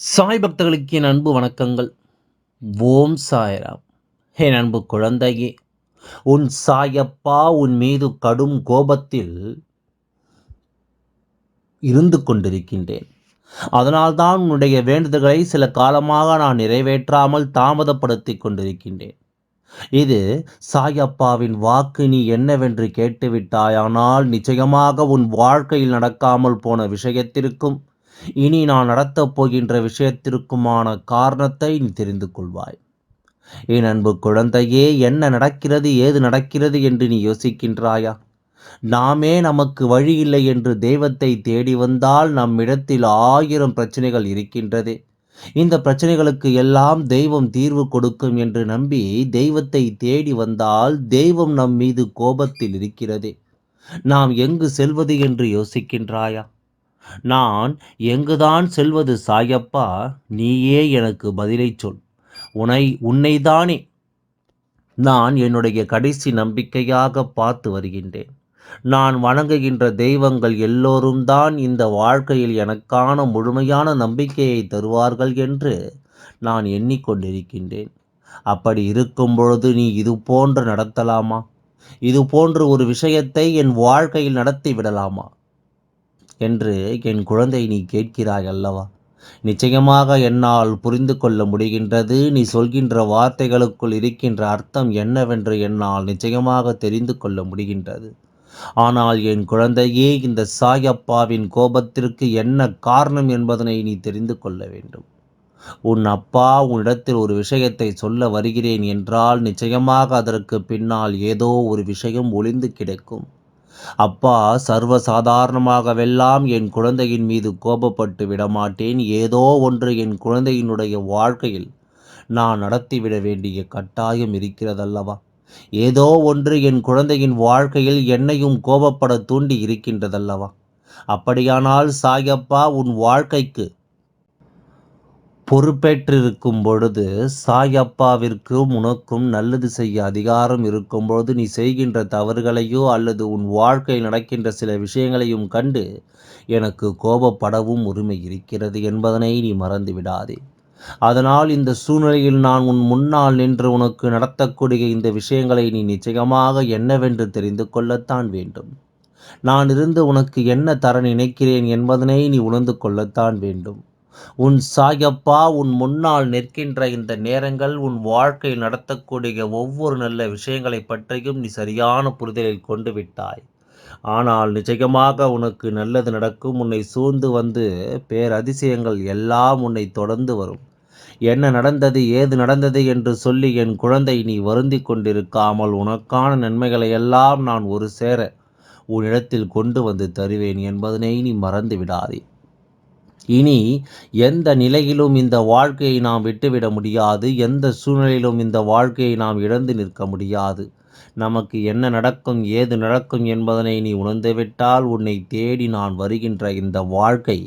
சாய் பக்தர்களுக்கு என் அன்பு வணக்கங்கள். ஓம் சாய்ராம். என் அன்பு குழந்தையே உன் சாயப்பா உன் மீது கடும் கோபத்தில் இருந்து கொண்டிருக்கின்றேன். அதனால்தான் உன்னுடைய வேண்டுதல்களை சில காலமாக நான் நிறைவேற்றாமல் தாமதப்படுத்தி கொண்டிருக்கின்றேன். இது சாயப்பாவின் வாக்கு நீ என்னவென்று கேட்டுவிட்டாயானால் நிச்சயமாக உன் வாழ்க்கையில் நடக்காமல் போன விஷயத்திற்கும் இனி நான் நடத்தப் போகின்ற விஷயத்திற்குமான காரணத்தை நீ தெரிந்து கொள்வாய். என் அன்பு குழந்தையே என்ன நடக்கிறது ஏது நடக்கிறது என்று நீ யோசிக்கின்றாயா? நாமே நமக்கு வழி இல்லை என்று தெய்வத்தை தேடி வந்தால் நம்மிடத்தில் ஆயிரம் பிரச்சனைகள் இருக்கின்றது. இந்த பிரச்சனைகளுக்கு எல்லாம் தெய்வம் தீர்வு கொடுக்கும் என்று நம்பி தெய்வத்தை தேடி வந்தால் தெய்வம் நம் மீது கோபத்தில் இருக்கிறது. நாம் எங்கு செல்வது என்று யோசிக்கின்றாயா? நான் எங்குதான் செல்வது சாயப்பா நீயே எனக்கு பதிலை சொல். உனை உன்னைதானே நான் என்னுடைய கடைசி நம்பிக்கையாக பார்த்து வருகின்றேன். நான் வணங்குகின்ற தெய்வங்கள் எல்லோரும் தான் இந்த வாழ்க்கையில் எனக்கான முழுமையான நம்பிக்கையை தருவார்கள் என்று நான் எண்ணிக்கொண்டிருக்கின்றேன். அப்படி இருக்கும் பொழுது நீ இது போன்று நடத்தலாமா? இது போன்று ஒரு விஷயத்தை என் வாழ்க்கையில் நடத்தி விடலாமா? என்று என் குழந்தை நீ கேட்கிறாய் அல்லவா? நிச்சயமாக என்னால் புரிந்து கொள்ள முடிகின்றது. நீ சொல்கின்ற வார்த்தைகளுக்குள் இருக்கின்ற அர்த்தம் என்னவென்று என்னால் நிச்சயமாக தெரிந்து கொள்ள முடிகின்றது. ஆனால் என் குழந்தையே இந்த சாயப்பாவின் கோபத்திற்கு என்ன காரணம் என்பதனை நீ தெரிந்து கொள்ள வேண்டும். உன் அப்பா உன்னிடத்தில் ஒரு விஷயத்தை சொல்ல வருகிறேன் என்றால் நிச்சயமாக அதற்கு பின்னால் ஏதோ ஒரு விஷயம் ஒளிந்து கிடக்கும். அப்பா சர்வ சாதாரணமாகவெல்லாம் என் குழந்தையின் மீது கோபப்பட்டு விடமாட்டேன். ஏதோ ஒன்று என் குழந்தையினுடைய வாழ்க்கையில் நான் நடத்திவிட வேண்டிய கட்டாயம் இருக்கிறதல்லவா? ஏதோ ஒன்று என் குழந்தையின் வாழ்க்கையில் என்னையும் கோபப்பட தூண்டி இருக்கின்றதல்லவா? அப்படியானால் சாயப்பா உன் வாழ்க்கைக்கு பொறுப்பேற்றிருக்கும் பொழுது சாயப்பாவிற்கும் உனக்கும் நல்லது செய்ய அதிகாரம் இருக்கும் பொழுது நீ செய்கின்ற தவறுகளையோ அல்லது உன் வாழ்க்கையில் நடக்கின்ற சில விஷயங்களையும் கண்டு எனக்கு கோபப்படவும் உரிமை இருக்கிறது என்பதனை நீ மறந்து விடாதே அதனால் இந்த சூழ்நிலையில் நான் உன் முன்னால் நின்று உனக்கு நடத்தக்கூடிய இந்த விஷயங்களை நீ நிச்சயமாக என்னவென்று தெரிந்து கொள்ளத்தான் வேண்டும். நான் இருந்து உனக்கு என்ன தர நினைக்கிறேன் என்பதனை நீ உணர்ந்து கொள்ளத்தான் வேண்டும். உன் சாயப்பா உன் முன்னால் நிற்கின்ற இந்த நேரங்கள் உன் வாழ்க்கையில் நடத்தக்கூடிய ஒவ்வொரு நல்ல விஷயங்களை பற்றியும் நீ சரியான புரிதலில் கொண்டு விட்டாய். ஆனால் நிச்சயமாக உனக்கு நல்லது நடக்கும். உன்னை சூழ்ந்து வந்து பேரதிசயங்கள் எல்லாம் உன்னை தொடர்ந்து வரும். என்ன நடந்தது ஏது நடந்தது என்று சொல்லி என் குழந்தை நீ வருந்தி கொண்டிருக்காமல் உனக்கான நன்மைகளை எல்லாம் நான் ஒரு சேர உன்னிடத்தில் கொண்டு வந்து தருவேன் என்பதனை நீ மறந்து விடாதே. இனி எந்த நிலையிலும் இந்த வாழ்க்கையை நாம் விட்டுவிட முடியாது. எந்த சூழ்நிலையிலும் இந்த வாழ்க்கையை நாம் இழந்து நிற்க முடியாது. நமக்கு என்ன நடக்கும் ஏது நடக்கும் என்பதனை நீ உணர்ந்துவிட்டால் உன்னை தேடி நான் வருகின்ற இந்த வாழ்க்கை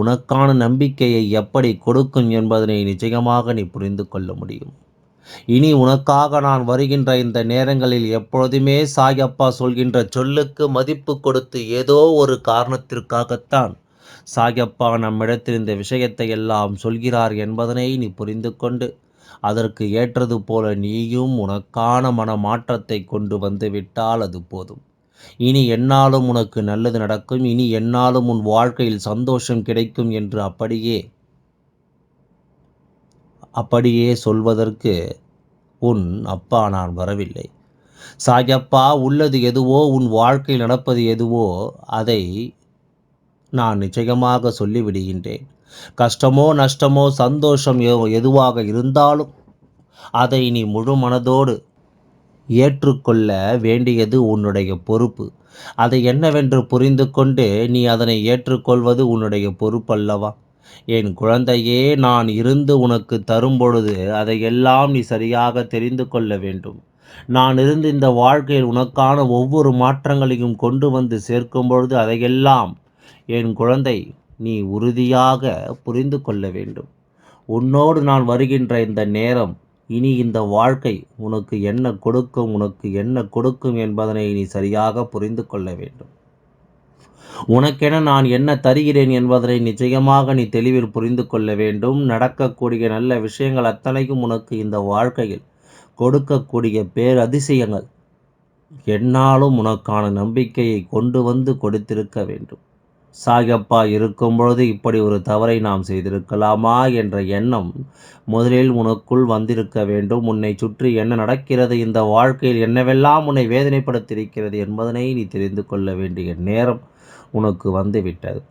உனக்கான நம்பிக்கையை எப்படி கொடுக்கும் என்பதனை நிச்சயமாக நீ புரிந்து கொள்ள முடியும். இனி உனக்காக நான் வருகின்ற இந்த நேரங்களில் எப்பொழுதுமே சாயப்பா சொல்கின்ற சொல்லுக்கு மதிப்பு கொடுத்து ஏதோ ஒரு காரணத்திற்காகத்தான் சாயப்பா நம்மிடத்தில் இந்த விஷயத்தை எல்லாம் சொல்கிறார் என்பதனை நீ புரிந்து கொண்டு அதற்கு ஏற்றது போல நீயும் உனக்கான மன மாற்றத்தை கொண்டு வந்து விட்டால் அது போதும். இனி என்னாலும் உனக்கு நல்லது நடக்கும் இனி என்னாலும் உன் வாழ்க்கையில் சந்தோஷம் கிடைக்கும் என்று அப்படியே அப்படியே சொல்வதற்கு உன் அப்பா நான் வரவில்லை. சாயப்பா உள்ளது எதுவோ உன் வாழ்க்கையில் நடப்பது எதுவோ அதை நான் நிச்சயமாக சொல்லிவிடுகின்றேன். கஷ்டமோ நஷ்டமோ சந்தோஷம் எதுவாக இருந்தாலும் அதை நீ முழு மனதோடு ஏற்றுக்கொள்ள வேண்டியது உன்னுடைய பொறுப்பு. அதை என்னவென்று புரிந்து கொண்டு நீ அதனை ஏற்றுக்கொள்வது உன்னுடைய பொறுப்பல்லவா? என் குழந்தையே நான் இருந்து உனக்கு தரும் பொழுது அதையெல்லாம் நீ சரியாக தெரிந்து கொள்ள வேண்டும். நான் இருந்து இந்த வாழ்க்கையில் உனக்கான ஒவ்வொரு மாற்றங்களையும் கொண்டு வந்து சேர்க்கும் பொழுது அதையெல்லாம் என் குழந்தை நீ உறுதியாக புரிந்து கொள்ள வேண்டும். உன்னோடு நான் வருகின்ற இந்த நேரம் இனி இந்த வாழ்க்கை உனக்கு என்ன கொடுக்கும் உனக்கு என்ன கொடுக்கும் என்பதனை நீ சரியாக புரிந்து கொள்ள வேண்டும். உனக்கென நான் என்ன தருகிறேன் என்பதனை நிச்சயமாக நீ தெளிவில் புரிந்து கொள்ள வேண்டும். நடக்கக்கூடிய நல்ல விஷயங்கள் அத்தனையும் உனக்கு இந்த வாழ்க்கையில் கொடுக்கக்கூடிய பேரதிசயங்கள். என்னாலும் உனக்கான நம்பிக்கையை கொண்டு வந்து கொடுத்திருக்க வேண்டும். சாயப்பா இருக்கும் பொழுது இப்படி ஒரு தவறை நாம் செய்திருக்கலாமா என்ற எண்ணம் முதலில் உனக்குள் வந்திருக்க வேண்டும். உன்னை சுற்றி என்ன நடக்கிறது? இந்த வாழ்க்கையில் என்னவெல்லாம் உன்னை வேதனைப்படுத்தியிருக்கிறது என்பதனை நீ தெரிந்து கொள்ள வேண்டிய நேரம் உனக்கு வந்துவிட்டது.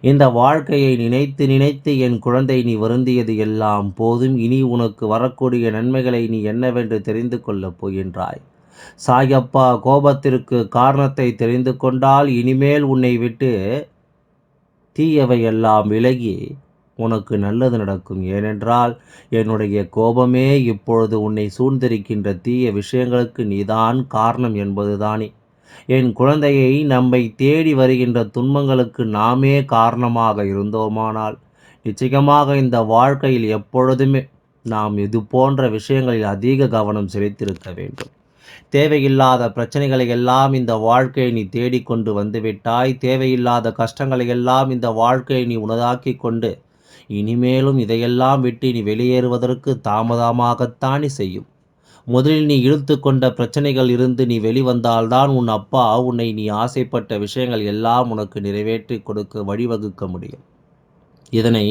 இந்த வாழ்க்கையை நினைத்து நினைத்து என் குழந்தை நீ வருந்தியது எல்லாம் போதும். இனி உனக்கு வரக்கூடிய நன்மைகளை நீ என்னவென்று தெரிந்து கொள்ளப் போகின்றாய். சாயப்பா கோபத்திற்கு காரணத்தை தெரிந்து கொண்டால் இனிமேல் உன்னை விட்டு தீயவை எல்லாம் விலகி உனக்கு நல்லது நடக்கும். ஏனென்றால் என்னுடைய கோபமே இப்பொழுது உன்னை சூழ்ந்திருக்கின்ற தீய விஷயங்களுக்கு நீதான் காரணம் என்பதுதானே. என் குழந்தையை நம்மை தேடி வருகின்ற துன்பங்களுக்கு நாமே காரணமாக இருந்தோமானால் நிச்சயமாக இந்த வாழ்க்கையில் எப்பொழுதுமே நாம் இது போன்ற விஷயங்களில் அதிக கவனம் செலுத்தியிருக்க வேண்டும். தேவையில்லாத பிரச்சனைகளை எல்லாம் இந்த வாழ்க்கையை நீ தேடிக்கொண்டு வந்துவிட்டாய். தேவையில்லாத கஷ்டங்களை எல்லாம் இந்த வாழ்க்கையை நீ உனதாக்கி கொண்டு இனிமேலும் இதையெல்லாம் விட்டு நீ வெளியேறுவதற்கு தாமதமாகத்தானே செய்யும். முதலில் நீ இழுத்து கொண்ட பிரச்சனைகள் இருந்து நீ வெளிவந்தால்தான் உன் அப்பா உன்னை நீ ஆசைப்பட்ட விஷயங்கள் எல்லாம் உனக்கு நிறைவேற்றி கொடுக்க வழிவகுக்க முடியும். இதனை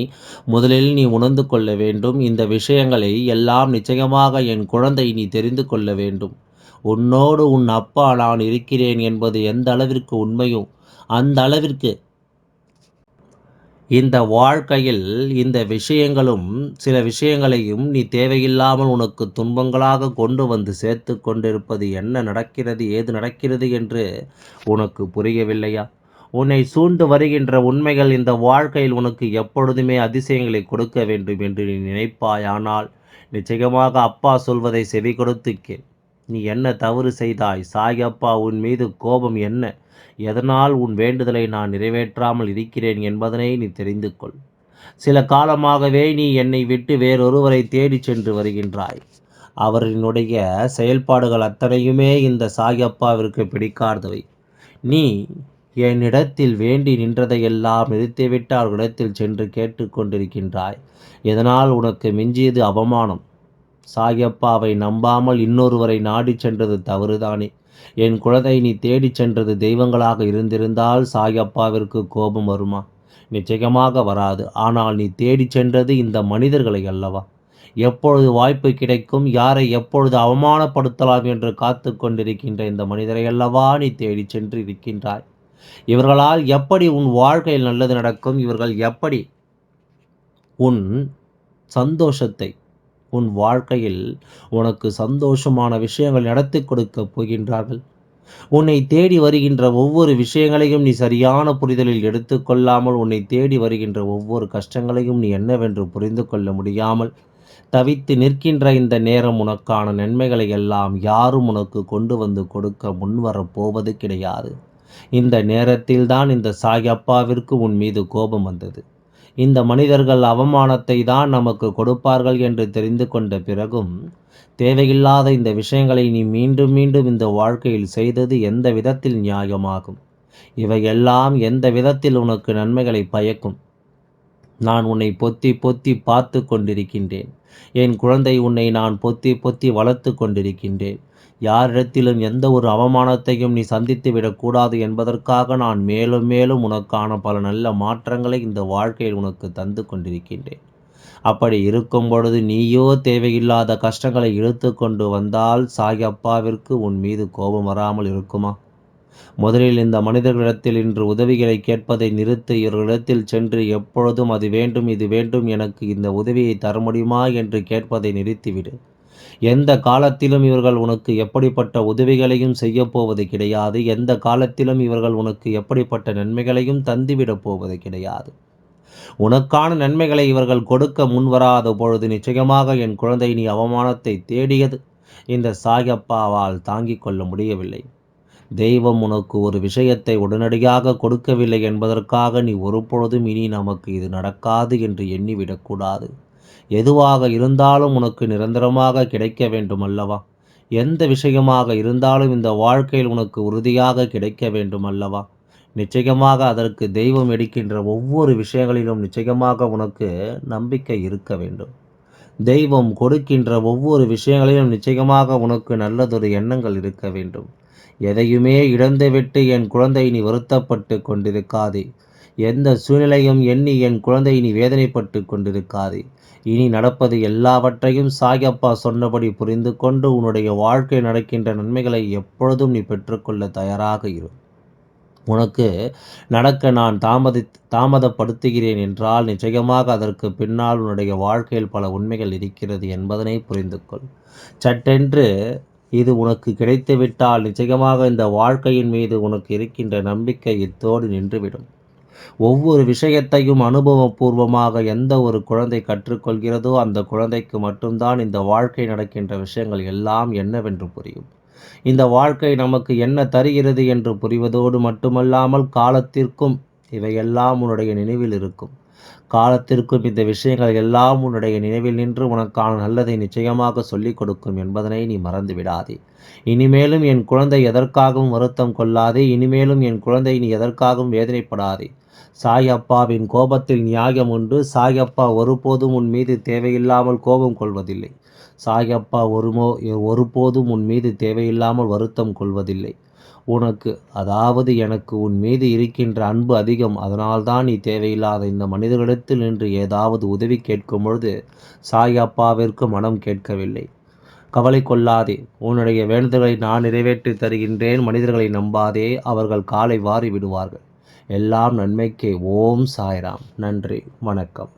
முதலில் நீ உணர்ந்து கொள்ள வேண்டும். இந்த விஷயங்களை எல்லாம் நிச்சயமாக என் குழந்தை நீ தெரிந்து கொள்ள வேண்டும். உன்னோடு உன் அப்பா நான் இருக்கிறேன் என்பது எந்த அளவிற்கு உண்மையோ அந்த அளவிற்கு. இந்த வாழ்க்கையில் இந்த விஷயங்களும் சில விஷயங்களையும் நீ தேவையில்லாமல் உனக்கு துன்பங்களாக கொண்டு வந்து சேர்த்து கொண்டிருப்பது என்ன நடக்கிறது ஏது நடக்கிறது என்று உனக்கு புரியவில்லையா? உன்னை சூழ்ந்து வருகின்ற உண்மைகள் இந்த வாழ்க்கையில் உனக்கு எப்பொழுதுமே அதிசயங்களை கொடுக்க வேண்டும் என்று நீ நினைப்பாயானால் நிச்சயமாக அப்பா சொல்வதை செவி கொடுத்து கேள். நீ என்ன தவறு செய்தாய்? சாயப்பா உன் மீது கோபம் என்ன? எதனால் உன் வேண்டுதலை நான் நிறைவேற்றாமல் இருக்கிறேன் என்பதனை நீ தெரிந்து கொள் சில காலமாகவே நீ என்னை விட்டு வேறொருவரை தேடிச் சென்று வருகின்றாய். அவரினுடைய செயல்பாடுகள் அத்தனையுமே இந்த சாயப்பாவிற்கு பிடிக்காதவை. நீ என்னிடத்தில் வேண்டி நின்றதையெல்லாம் நிறுத்திவிட்டு அவர்களிடத்தில் சென்று கேட்டுக்கொண்டிருக்கின்றாய் இதனால் உனக்கு மிஞ்சியது அவமானம்? சாயப்பாவை நம்பாமல் இன்னொருவரை நாடி சென்றது தவறுதானே? என் குழந்தை நீ தேடிச் சென்றது தெய்வங்களாக இருந்திருந்தால் சாயப்பாவிற்கு கோபம் வருமா? நிச்சயமாக வராது. ஆனால் நீ தேடிச் சென்றது இந்த மனிதர்களை அல்லவா? எப்பொழுது வாய்ப்பு கிடைக்கும்? யாரை எப்பொழுது அவமானப்படுத்தலாம் என்று காத்து கொண்டிருக்கின்ற இந்த மனிதரை அல்லவா நீ தேடிச் சென்று இருக்கின்றாய் இவர்களால் எப்படி உன் வாழ்க்கையில் நல்லது நடக்கும்? இவர்கள் எப்படி உன் சந்தோஷத்தை உன் வாழ்க்கையில் உனக்கு சந்தோஷமான விஷயங்கள் நடத்தி கொடுக்கப் போகின்றார்கள். உன்னை தேடி வருகின்ற ஒவ்வொரு விஷயங்களையும் நீ சரியான புரிதலில் எடுத்துக்கொள்ளாமல் உன்னை தேடி வருகின்ற ஒவ்வொரு கஷ்டங்களையும் நீ என்னவென்று புரிந்து கொள்ள முடியாமல் தவித்து நிற்கின்ற இந்த நேரம் உனக்கான நன்மைகளை எல்லாம் யாரும் உனக்கு கொண்டு வந்து கொடுக்க முன்வரப் போவது கிடையாது. இந்த நேரத்தில்தான் இந்த சாயப்பாவிற்கு உன் மீது கோபம் வந்தது. இந்த மனிதர்கள் அவமானத்தை தான் நமக்கு கொடுப்பார்கள் என்று தெரிந்து கொண்ட பிறகும் தேவையில்லாத இந்த விஷயங்களை நீ மீண்டும் மீண்டும் இந்த வாழ்க்கையில் செய்தது எந்த விதத்தில் நியாயமாகும்? இவையெல்லாம் எந்த விதத்தில் உனக்கு நன்மைகளை பயக்கும்? நான் உன்னை பொத்தி பொத்தி பார்த்து கொண்டிருக்கின்றேன். என் குழந்தை உன்னை நான் பொத்தி பொத்தி வளர்த்து கொண்டிருக்கின்றேன். யாரிடத்திலும் எந்த ஒரு அவமானத்தையும் நீ சந்தித்து விடக்கூடாது என்பதற்காக நான் மேலும் மேலும் உனக்கான பல நல்ல மாற்றங்களை இந்த வாழ்க்கையில் உனக்கு தந்து கொண்டிருக்கின்றேன். அப்படி இருக்கும் பொழுது நீயோ தேவையில்லாத கஷ்டங்களை இழுத்து கொண்டு வந்தால் சாயப்பாவிற்கு உன் மீது கோபம் வராமல் இருக்குமா? முதலில் இந்த மனிதர்களிடத்தில் இன்று உதவிகளை கேட்பதை நிறுத்து இவர்களிடத்தில் சென்று எப்பொழுதும் அது வேண்டும் இது வேண்டும் எனக்கு இந்த உதவியை தர முடியுமா என்று கேட்பதை நிறுத்திவிடு. எந்த காலத்திலும் இவர்கள் உனக்கு எப்படிப்பட்ட உதவிகளையும் செய்யப்போவது கிடையாது. எந்த காலத்திலும் இவர்கள் உனக்கு எப்படிப்பட்ட நன்மைகளையும் தந்துவிடப் போவது கிடையாது. உனக்கான நன்மைகளை இவர்கள் கொடுக்க முன்வராத பொழுது நிச்சயமாக என் குழந்தை நீ அவமானத்தை தேடியது. இந்த சாயப்பாவால் தாங்கிக் கொள்ள முடியவில்லை. தெய்வம் உனக்கு ஒரு விஷயத்தை உடனடியாக கொடுக்கவில்லை என்பதற்காக நீ ஒருபொழுதும் இனி நமக்கு இது நடக்காது என்று எண்ணிவிடக்கூடாது. எதுவாக இருந்தாலும் உனக்கு நிரந்தரமாக கிடைக்க வேண்டும் அல்லவா எந்த விஷயமாக இருந்தாலும் இந்த வாழ்க்கையில் உனக்கு உறுதியாக கிடைக்க வேண்டும் அல்லவா நிச்சயமாக அதற்கு தெய்வம் எடுக்கின்ற ஒவ்வொரு விஷயங்களிலும் நிச்சயமாக உனக்கு நம்பிக்கை இருக்க வேண்டும். தெய்வம் கொடுக்கின்ற ஒவ்வொரு விஷயங்களிலும் நிச்சயமாக உனக்கு நல்லதொரு எண்ணங்கள் இருக்க வேண்டும். எதையுமே இழந்துவிட்டு என் குழந்தை நீ வருத்தப்பட்டு கொண்டிருக்காதே. எந்த சூழ்நிலையும் எண்ணி என் குழந்தை நீ வேதனைப்பட்டு கொண்டிருக்காதே. இனி நடப்பது எல்லாவற்றையும் சாயப்பா சொன்னபடி புரிந்து கொண்டு உன்னுடைய வாழ்க்கை நடக்கின்ற நன்மைகளை எப்பொழுதும் நீ பெற்றுக்கொள்ள தயாராக இரு. உனக்கு நடக்க நான் தாமதி தாமதப்படுத்துகிறேன் என்றால் நிச்சயமாக அதற்கு பின்னால் உன்னுடைய வாழ்க்கையில் பல உண்மைகள் இருக்கிறது என்பதனை புரிந்து கொள். சட்டென்று இது உனக்கு கிடைத்துவிட்டால் நிச்சயமாக இந்த வாழ்க்கையின் மீது உனக்கு இருக்கின்ற நம்பிக்கை இத்தோடு நின்றுவிடும். ஒவ்வொரு விஷயத்தையும் அனுபவபூர்வமாக எந்த ஒரு குழந்தை கற்றுக்கொள்கிறதோ அந்த குழந்தைக்கு மட்டும்தான் இந்த வாழ்க்கை நடக்கின்ற விஷயங்கள் எல்லாம் என்னவென்று புரியும். இந்த வாழ்க்கை நமக்கு என்ன தருகிறது என்று புரிவதோடு மட்டுமல்லாமல் காலத்திற்கும் இவையெல்லாம் உன்னுடைய நினைவில் இருக்கும். காலத்திற்கும் இந்த விஷயங்கள் எல்லாம் உன்னுடைய நினைவில் நின்று உனக்கான நல்லதை நிச்சயமாக சொல்லிக் கொடுக்கும் என்பதனை நீ மறந்து விடாதே இனிமேலும் என் குழந்தை எதற்காகவும் வருத்தம் கொள்ளாதே. இனிமேலும் என் குழந்தை நீ எதற்காகவும் வேதனைப்படாதே. சாயப்பாவின் கோபத்தில் நியாயம் உண்டு. சாயப்பா ஒருபோதும் உன் மீது தேவையில்லாமல் கோபம் கொள்வதில்லை. சாயப்பா ஒருமோ ஒருபோதும் உன் மீது தேவையில்லாமல் வருத்தம் கொள்வதில்லை. உனக்கு அதாவது எனக்கு உன் மீது இருக்கின்ற அன்பு அதிகம். அதனால்தான் நீ தேவையில்லாத இந்த மனிதர்களிடத்தில் நின்று ஏதாவது உதவி கேட்கும் பொழுது சாயப்பாவிற்கு மனம் கேட்கவில்லை. கவலை கொள்ளாதே. உன்னுடைய வேண்டுதலை நான் நிறைவேற்றி தருகின்றேன். மனிதர்களை நம்பாதே. அவர்கள் காலை வாரி விடுவார்கள். எல்லாம் நன்மைக்கே. ஓம் சாய்ராம். நன்றி. வணக்கம்.